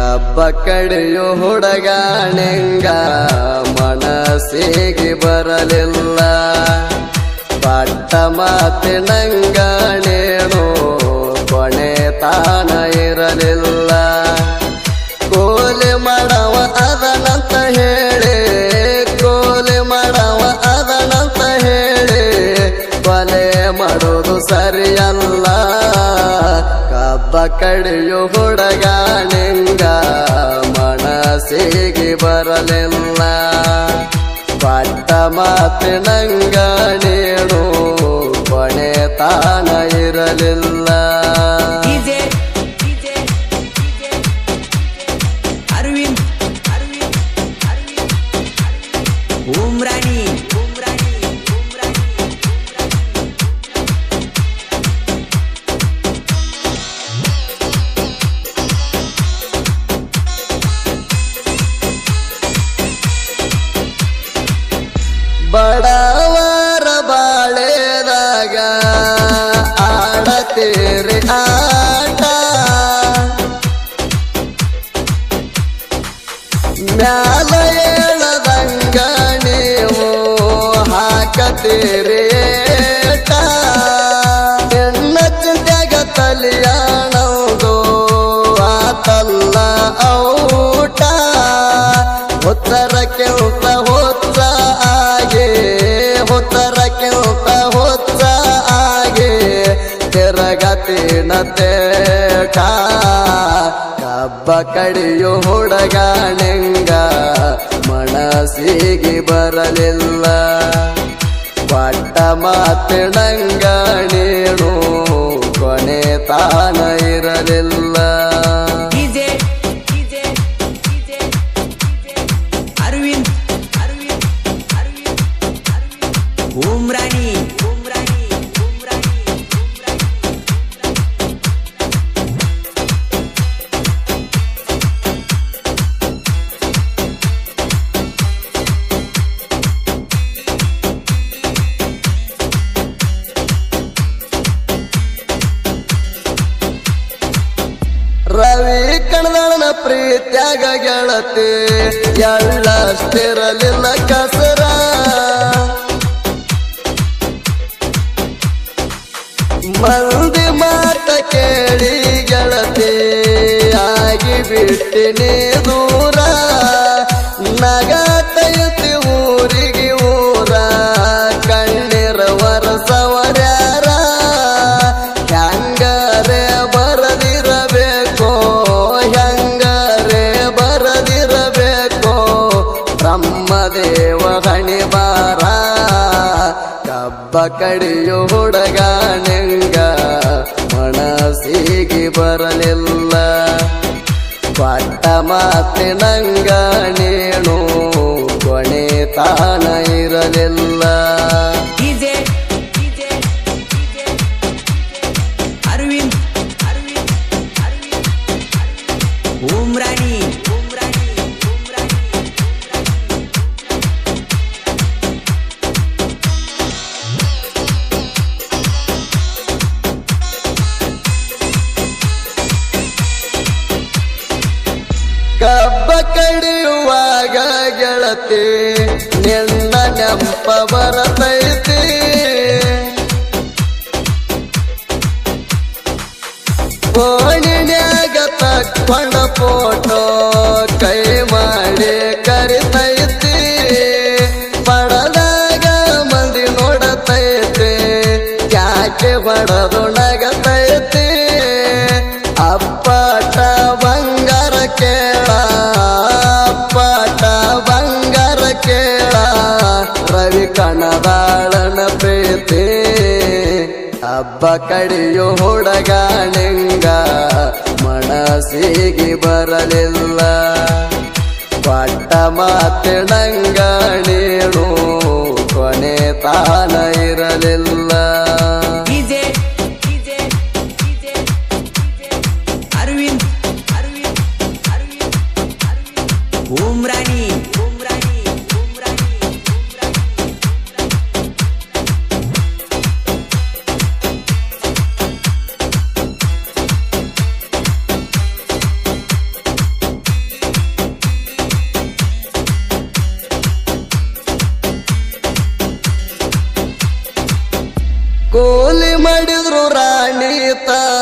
ಕಬ್ಬ ಕಡೆಯು ಹುಡುಗಾಣೆಂಗ ಮನಸ್ಸಿಗೆ ಬರಲಿಲ್ಲ. ಪಟ್ಟ ಮಾತಿನಂಗಣೇನು ಕೊನೆ ತಾನ ಇರಲಿಲ್ಲ. ಕೋಲಿ ಮಾಡವ ಅದನಂತ ಹೇಳಿ, ಕೋಲಿ ಮಾಡವ ಅದನಂತ ಹೇಳಿ, ಕೊಲೆ ಮಾಡೋದು ಸರಿಯಲ್ಲ. ಕಬ್ಬ ಕಡೆಯು ಹುಡುಗಾಣಿಂಗ ಬರಲಿಲ್ಲ. ಪಟ್ಟ ಮಾತಿನಂಗ ನೀನು ಕೊನೆ ತಾನ ಇರಲಿಲ್ಲ. ಮ್ಯಾಲ ಏಳದಂಗ ನೀವು ಹಾಕತೀರಿ ಎನ್ನ ಚಿಂತ್ಯಾಗ ತಲಿಯಾಣದು ಆತಲ್ಲ ಔಟ. ಉತ್ತರ ಕೆಂಪ ಹೊತ್ತ ಆಗೆ ಉತ್ತರ ಕೆಂಪ ಹೊತ್ತ ಆಗೆ ತಿರಗತಿನ ತೇಟ ಕಬ್ಬ ಕಡಿಯೋ ಹುಡುಗಾಣೆಂಗ ಮನಸ್ಸಿಗೆ ಬರಲಿಲ್ಲ ಪಟ್ಟ ಮಾತಿನಂಗ ನೀನು ಕೊನೆ ತಾನ ಇರಲಿಲ್ಲ ಅರವಿಂದ್ DJ. Arvind, ಪ್ರೀತ್ಯಾಗ ಗೆಳತಿ ಎಳ್ಳಷ್ಟಿರಲಿಲ್ಲ ಕಸರ. ಮಂದಿ ಮಾತ ಕೇಳಿ ಗೆಳತಿ ಆಗಿ ಬಿಟ್ಟಿನಿ. ಕಬ್ಬ ಕಡಿಯೋ ಹುಡುಗಾಣೆಂಗ ಮನಸ್ಸಿಗೆ ಬರಲಿಲ್ಲ. ಪಟ್ಟ ಮಾತಿನಂಗ ನೀನು ಕೊನೆ ತಾನ ಇರಲಿಲ್ಲ. ಗೆಳತಿ ನಿನ್ನ ನೆಂಪ ಬರತೈತಿ ಕೋಣಿನ್ಯಾಗ ತಕ್ಕೊಂಡ ಫೋಟೋ ಕೈ ಮಾಡಿ ಕರಿತೈತಿ. ಪಡದಾಗ ಮಂದಿ ನೋಡತೈತಿ, ಯಾಕೆ ಹೊಡೆದು ಹಬ್ಬ ಕಡಿಯೋ ಹುಡುಗಾಣಿಂಗ ಮನಸ್ಸಿಗೆ ಬರಲಿಲ್ಲ ಪಟ್ಟ ಮಾತಿನಂಗ ನೀನು ಕೊನೆ ತಾನ ಇರಲಿಲ್ಲ ಅರವಿಂದ್ DJ. Arvind,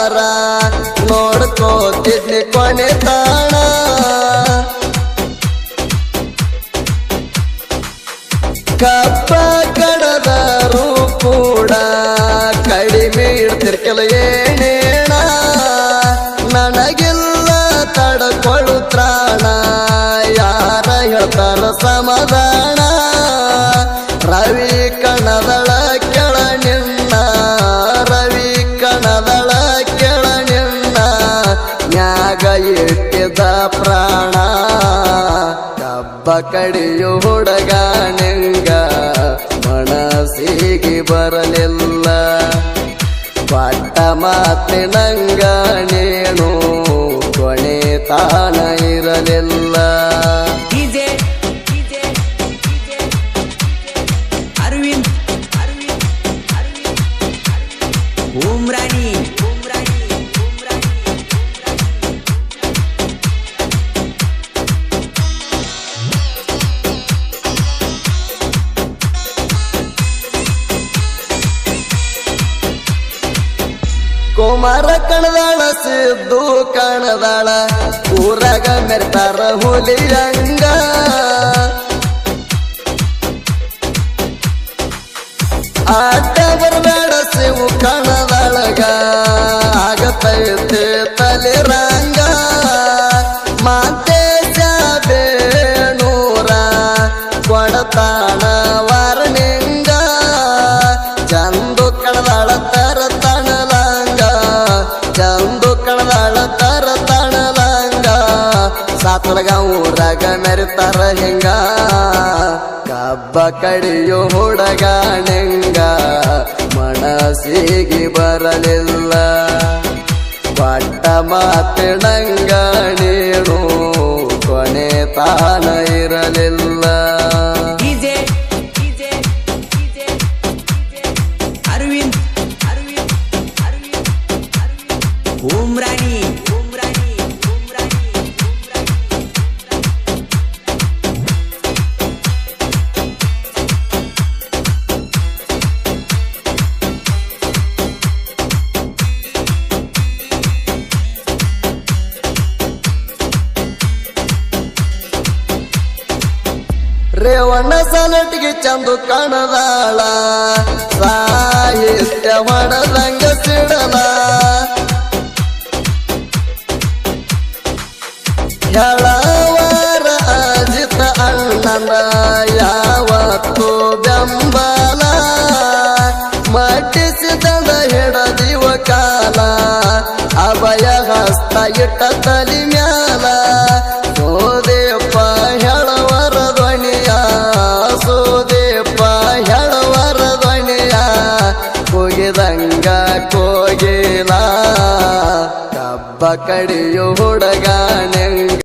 ತರ ನೋಡ್ಕೋತಿದ್ನಿ ಕೊನೆ ತಾಣ. ಕಪ್ಪ ಕಡದಾರು ಕೂಡ ಕಡಿಮೆ ಇಡ್ತಿರ್ಕಲ ಏನೇಣ. ನನಗಿಲ್ಲ ತಡ್ಕೊಳ್ಳುತ್ತಾಣ ಯಾರ ಹೇಳ್ತಾರ ಸಮಾಧಾನ. ಕಬ್ಬ ಕಡಿಯು ಹುಡುಗ ನಿಂಗ ಮನಸ್ಸಿಗೆ ಬರಲಿಲ್ಲ. ಪಟ್ಟ ಮಾತಿನಂಗ ನೀನು ಕೊನೆ ತಾನ ಇರಲಿಲ್ಲ. ಕುಮಾರ ಕಣದಾಳ ಸಿದ್ದು ಕಣದಾಳ ಊರಾಗ ಮೆರ್ತಾರ ಹುಲಿಯಂಗ ಆಟ ಬರಬೇಡ ಸಿವು ಕಣದಾಳಗ ಆಗತೈತೆ ತಲಿರಂಗ ಮಾತೆ ಹಿಂಗ ಕಬ್ಬ ಕಡಿಯೋ ಹುಡುಗ ನೆಂಗ ಮನಸ್ಸಿಗೆ ಬರಲಿಲ್ಲ. ಪಟ್ಟ ಮಾತಿನಂಗ ನೀನು ಕೊನೆ ತಾನ ಇರಲಿಲ್ಲ. ಓಂ ರಾಣಿ. ರೇವಣ್ಣ ಸಲಟಿಗೆ ಚಂದು ಕಾಣದಾಳ. ಸಾಹಿತ್ಯ ಮಾಡದಂಗ ಸಿಡಲ ಹೇಳವಾರ ಅಜಿತ ಅಣ್ಣನ ಯಾವತ್ತು ಬೆಂಬಲ pa que yo